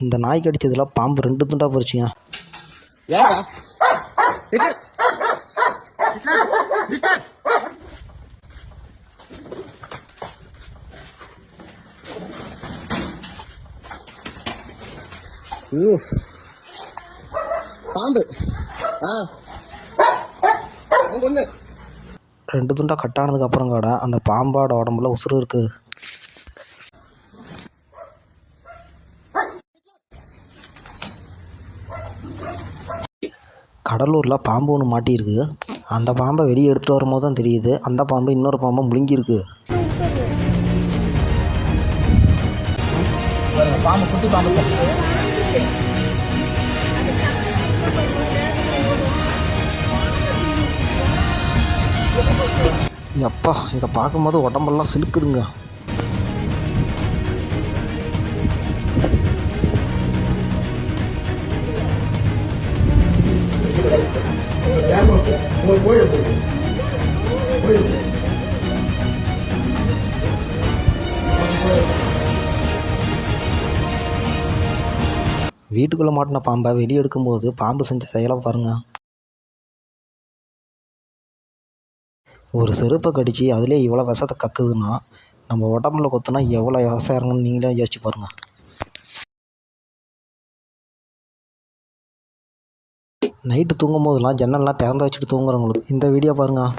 இந்த நாய் கடிச்சதுல பாம்பு ரெண்டு துண்டா போச்சுங்க பாம்பு. ஆ. ரெண்டு துண்டா கட் ஆனதுக்கு அப்புறம் கூட அந்த பாம்போட உடம்புல உசுறு இருக்கு. கடலூரில் பாம்பு ஒன்று மாட்டியிருக்கு. அந்த பாம்பை வெளியே எடுத்துகிட்டு வரும்போது தான் தெரியுது. அந்த பாம்பு இன்னொரு பாம்பை முழுங்கியிருக்கு. பாம்பு குட்டி பாம்பு சார் எப்பா இதை பார்க்கும்போது உடம்பெல்லாம் சிலுக்குதுங்க. வீட்டுக்குள்ளே மாட்டின பாம்பை வெளியே எடுக்கும்போது பாம்பு செஞ்ச செயலை பாருங்க. ஒரு செருப்பை கடித்து அதிலே இவ்வளோ விஷத்தை கக்குதுன்னா நம்ம உடம்புல கொத்துனா எவ்வளோ விவசாயம்னு நீங்களே யோசிச்சு பாருங்கள் நைட்டு தூங்கும் போதெல்லாம் ஜன்னல்லாம் திறந்து வச்சுட்டு தூங்குறவங்களுக்கு இந்த வீடியோ பாருங்கள்